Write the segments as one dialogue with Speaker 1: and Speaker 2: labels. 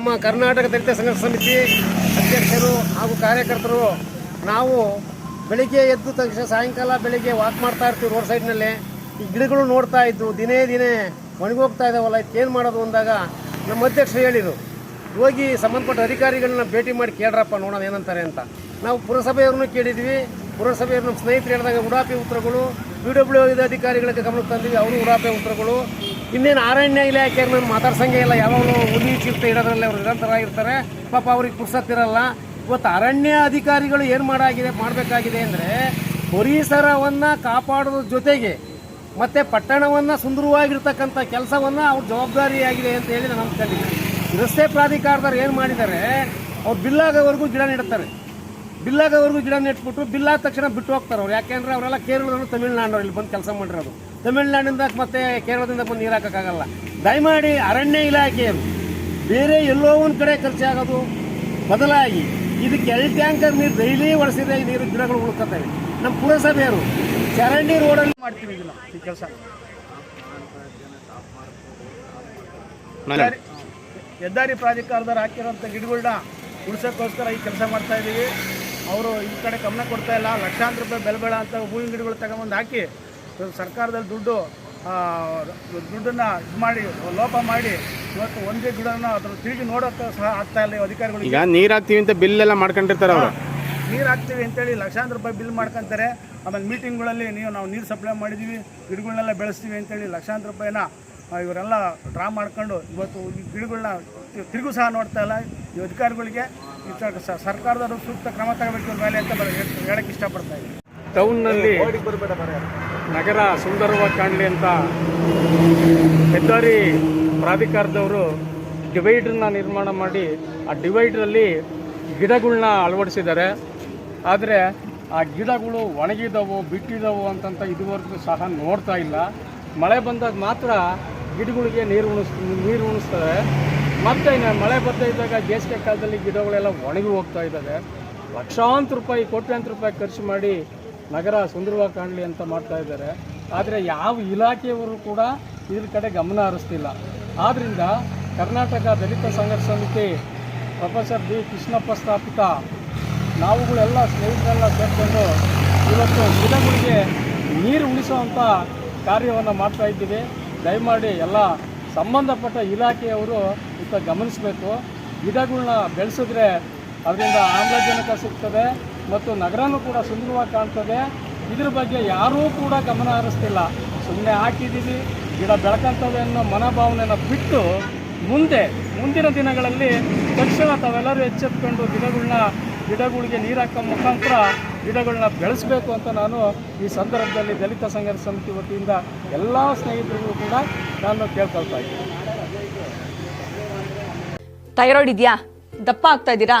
Speaker 1: ನಮ್ಮ ಕರ್ನಾಟಕ ದಲಿತ ಸಂಘ ಸಮಿತಿ ಅಧ್ಯಕ್ಷರು ಹಾಗೂ ಕಾರ್ಯಕರ್ತರು, ನಾವು ಬೆಳಿಗ್ಗೆ ಎದ್ದು ತಕ್ಷಣ ಸಾಯಂಕಾಲ ಬೆಳಿಗ್ಗೆ ವಾಕ್ ಮಾಡ್ತಾ ಇರ್ತೀವಿ ರೋಡ್ ಸೈಡ್ನಲ್ಲಿ ಈ ಗಿಡಗಳು ನೋಡ್ತಾ ಇದ್ದು ದಿನೇ ದಿನೇ ಒಣಗೋಗ್ತಾ ಇದ್ದಾವಲ್ಲ ಏನು ಮಾಡೋದು ಅಂದಾಗ ನಮ್ಮ ಅಧ್ಯಕ್ಷರು ಹೇಳಿದರು ಹೋಗಿ ಸಂಬಂಧಪಟ್ಟ ಅಧಿಕಾರಿಗಳನ್ನ ಭೇಟಿ ಮಾಡಿ ಕೇಳ್ರಪ್ಪ ನೋಡೋಣ ಏನಂತಾರೆ ಅಂತ. ನಾವು ಪುರಸಭೆಯವ್ರನ್ನೂ ಕೇಳಿದ್ವಿ. ಪುರಸಭೆಯವ್ರ ನಮ್ಮ ಸ್ನೇಹಿತರು ಹೇಳಿದಾಗ ಉಡಾಪಿ ಉತ್ತರಗಳು ಪಿ ಡಬ್ಲ್ಯೂ ಅಧಿಕಾರಿಗಳಿಗೆ ಗಮನಕ್ಕೆ ತಂದಿವಿ ಅವರು ಉಡಾಪಿ ಉತ್ತರಗಳು. ಇನ್ನೇನು ಅರಣ್ಯ ಇಲಾಖೆ ನಾನು ಮಾತಾಡ್ಸಂಗೆ ಇಲ್ಲ. ಯಾವಾಗಲೂ ಹುಲಿ ಚಿರತೆ ಇಡೋದ್ರಲ್ಲಿ ಅವ್ರು ನಿರಂತರ ಇರ್ತಾರೆ ಪಾಪ ಅವ್ರಿಗೆ ಪುರ್ಸತ್ತಿರಲ್ಲ. ಇವತ್ತು ಅರಣ್ಯ ಅಧಿಕಾರಿಗಳು ಏನು ಮಾಡಾಗಿದೆ, ಮಾಡಬೇಕಾಗಿದೆ ಅಂದರೆ ಪರಿಸರವನ್ನು ಕಾಪಾಡೋದ್ರ ಜೊತೆಗೆ ಮತ್ತು ಪಟ್ಟಣವನ್ನು ಸುಂದರವಾಗಿರ್ತಕ್ಕಂಥ ಕೆಲಸವನ್ನು ಅವ್ರ ಜವಾಬ್ದಾರಿಯಾಗಿದೆ ಅಂತ ಹೇಳಿ ನಾನು ಅಂದ್ಕೊಂಡಿದ್ದೀನಿ ರಸ್ತೆ ಪ್ರಾಧಿಕಾರದವ್ರು ಏನು ಮಾಡಿದ್ದಾರೆ, ಅವ್ರು ಬಿಲ್ಲಾಗೋವರೆಗೂ ಗಿಡ ನೆಡ್ತಾರೆ. ಬಿಲ್ಲಾಗೋವರೆಗೂ ಗಿಡ ನೆಟ್ಬಿಟ್ಟು ಬಿಲ್ಲಾದ ತಕ್ಷಣ ಬಿಟ್ಟು ಹೋಗ್ತಾರೆ ಅವ್ರು. ಯಾಕೆಂದ್ರೆ ಅವರೆಲ್ಲ ಕೇರಳದವರು ತಮಿಳ್ನಾಡವ್ರು ಇಲ್ಲಿ ಬಂದು ಕೆಲಸ ಮಾಡಿರೋದು ತಮಿಳ್ನಾಡಿಂದ ಮತ್ತೆ ಕೇರಳದಿಂದ ಬಂದು ನೀರು ಹಾಕೋಕ್ಕಾಗಲ್ಲ. ದಯಮಾಡಿ ಅರಣ್ಯ ಇಲಾಖೆ ಬೇರೆ ಎಲ್ಲೋ ಒಂದು ಕಡೆ ಖರ್ಚಾಗೋದು ಬದಲಾಗಿ ಇದಕ್ಕೆ ಎರಡು ಟ್ಯಾಂಕರ್ ನೀರು ಡೈಲಿ ಒಳಸಿದ್ರೆ ಈ ನೀರು ಗಿಡಗಳು ಉಳ್ಕೊತವೆ ನಮ್ಮ ಪುರಸಭೆಯವರು ಚರಂಡಿ ರೋಡಲ್ಲಿ
Speaker 2: ಮಾಡ್ತೀವಿ ಇದನ್ನ ಈ ಕೆಲಸ. ಹೆದ್ದಾರಿ ಪ್ರಾಧಿಕಾರದವ್ರು ಹಾಕಿರೋಂಥ ಗಿಡಗಳನ್ನ ಉಳಿಸೋಕ್ಕೋಸ್ಕರ ಈ ಕೆಲಸ ಮಾಡ್ತಾ ಇದ್ದೀವಿ ಅವರು ಈ ಕಡೆ ಗಮನ ಕೊಡ್ತಾ ಇಲ್ಲ. ಲಕ್ಷಾಂತರ ರೂಪಾಯಿ ಬೆಲೆ ಬೇಡ ಅಂತ ಹೂವಿನ ಗಿಡಗಳು ತಗೊಂಬಂದು ಹಾಕಿ ಸರ್ಕಾರದಲ್ಲಿ ದುಡ್ಡು ದುಡ್ಡನ್ನು ದುಡ್ಡನ್ನ ಇದು ಮಾಡಿ ಲೋಪ ಮಾಡಿ ಇವತ್ತು ಒಂದೇ ಗಿಡನ ಅದ್ರ ತಿರುಗಿ ನೋಡೋಕೆ ಸಹ ಆಗ್ತಾ ಇಲ್ಲ ಅಧಿಕಾರಿಗಳು. ಅಧಿಕಾರಿಗಳಿಗೆ
Speaker 3: ಈಗ ನೀರು ಹಾಕ್ತೀವಿ ಅಂತ ಬಿಲ್ ಎಲ್ಲ ಮಾಡ್ಕೊಂಡಿರ್ತಾರೆ ಅವರು.
Speaker 2: ನೀರು ಹಾಕ್ತೀವಿ ಅಂತೇಳಿ ಲಕ್ಷಾಂತರ ರೂಪಾಯಿ ಬಿಲ್ ಮಾಡ್ಕೊಂತಾರೆ. ಆಮೇಲೆ ಮೀಟಿಂಗ್ಗಳಲ್ಲಿ ನೀವು ನಾವು ನೀರು ಸಪ್ಲೈ ಮಾಡಿದ್ದೀವಿ ಗಿಡಗಳನ್ನೆಲ್ಲ ಬೆಳೆಸ್ತೀವಿ ಅಂತೇಳಿ ಲಕ್ಷಾಂತರ ರೂಪಾಯಿನ ಇವರೆಲ್ಲ ಡ್ರಾ ಮಾಡ್ಕೊಂಡು ಇವತ್ತು ಈ ಗಿಡಗಳನ್ನ ತಿರುಗು ಸಹ ನೋಡ್ತಾ ಇಲ್ಲ. ಈ ಅಧಿಕಾರಿಗಳಿಗೆ ಸರ್ಕಾರದವರು ಸೂಕ್ತ ಕ್ರಮ ತಗೋಬೇಕು ಮೇಲೆ ಅಂತ ಹೇಳ್- ಹೇಳಕ್ಕೆ ಇಷ್ಟಪಡ್ತಾ ಇದ್ದೀನಿ.
Speaker 4: ಟೌನ್ನಲ್ಲಿ ನಗರ ಸುಂದರವಾಗಿ ಕಾಣಲಿ ಅಂತ ಹೆದ್ದಾರಿ ಪ್ರಾಧಿಕಾರದವರು ಡಿವೈಡ್ರನ್ನ ನಿರ್ಮಾಣ ಮಾಡಿ, ಆ ಡಿವೈಡ್ರಲ್ಲಿ ಗಿಡಗಳನ್ನ ಅಳವಡಿಸಿದ್ದಾರೆ. ಆದರೆ ಆ ಗಿಡಗಳು ಒಣಗಿದವು, ಬಿಟ್ಟಿದವು ಅಂತಂತ ಇದುವರೆಗೂ ಸಹ ನೋಡ್ತಾ ಇಲ್ಲ. ಮಳೆ ಬಂದಾಗ ಮಾತ್ರ ಗಿಡಗಳಿಗೆ ನೀರು ಉಣಿಸ್, ನೀರು ಉಣಿಸ್ತಾರೆ ಮತ್ತೆ ಮಳೆ ಬರ್ತಾ ಇದ್ದಾಗ ಬೇಸಿಗೆ ಕಾಲದಲ್ಲಿ ಗಿಡಗಳೆಲ್ಲ ಒಣಗಿ ಹೋಗ್ತಾ ಇದ್ದಾವೆ. ಲಕ್ಷಾಂತರ ರೂಪಾಯಿ, ಕೋಟ್ಯಾಂತರ ರೂಪಾಯಿ ಖರ್ಚು ಮಾಡಿ ನಗರ ಸುಂದರವಾಗಿ ಕಾಣಲಿ ಅಂತ ಮಾಡ್ತಾ ಇದ್ದಾರೆ. ಆದರೆ ಯಾವ ಇಲಾಖೆಯವರು ಕೂಡ ಇದ್ರ ಕಡೆ ಗಮನ ಹರಿಸ್ತಿಲ್ಲ. ಆದ್ದರಿಂದ ಕರ್ನಾಟಕ ದಲಿತ ಸಂಘರ್ಷ ಸಮಿತಿ ಪ್ರೊಫೆಸರ್ ಬಿ ಕೃಷ್ಣಪ್ಪ ಸ್ಥಾಪಿತ, ನಾವುಗಳೆಲ್ಲ ಸ್ನೇಹಿತರೆಲ್ಲ ಸೇರಿಕೊಂಡು ಇವತ್ತು ಗಿಡಗಳಿಗೆ ನೀರು ಉಳಿಸುವಂಥ ಕಾರ್ಯವನ್ನು ಮಾಡ್ತಾ ಇದ್ದೀವಿ. ದಯಮಾಡಿ ಎಲ್ಲ ಸಂಬಂಧಪಟ್ಟ ಇಲಾಖೆಯವರು ಇತ್ತ ಗಮನಿಸಬೇಕು. ಗಿಡಗಳನ್ನ ಬೆಳೆಸಿದ್ರೆ ಅದರಿಂದ ಆಮ್ಲಜನಕ ಸಿಗ್ತದೆ. ಮತ್ತು ನಗರನೂ ಕೂಡ ಸುಂದರವಾಗಿ ಕಾಣ್ತದೆ. ಇದ್ರ ಬಗ್ಗೆ ಯಾರೂ ಕೂಡ ಗಮನ ಹರಿಸ್ತಿಲ್ಲ. ಸುಮ್ಮನೆ ಹಾಕಿದ್ದೀವಿ ಗಿಡ ಬೆಳಕಂತವೆ ಅನ್ನೋ ಮನೋಭಾವನೆಯನ್ನು ಬಿಟ್ಟು ಮುಂದೆ, ಮುಂದಿನ ದಿನಗಳಲ್ಲಿ ತಕ್ಷಣ ತಾವೆಲ್ಲರೂ ಎಚ್ಚೆತ್ಕೊಂಡು ಗಿಡಗಳನ್ನ ಗಿಡಗಳಿಗೆ ನೀರು ಹಾಕೋ ಮುಖಾಂತರ ಗಿಡಗಳನ್ನ ಬೆಳೆಸಬೇಕು ಅಂತ ನಾನು ಈ ಸಂದರ್ಭದಲ್ಲಿ ದಲಿತ ಸಂಘದ ಸಮಿತಿ ವತಿಯಿಂದ ಎಲ್ಲ ಸ್ನೇಹಿತರಿಗೂ ಕೂಡ ನಾನು ಕೇಳ್ಕೊಳ್ತಾ ಇದ್ದೀನಿ.
Speaker 5: ಥೈರಾಯ್ಡ್ ಇದೆಯಾ? ದಪ್ಪ ಆಗ್ತಾ ಇದ್ದೀರಾ?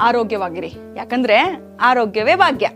Speaker 5: ಆರೋಗ್ಯವಾಗಿರಿ. ಯಾಕಂದ್ರೆ ಆರೋಗ್ಯವೇ ಭಾಗ್ಯ.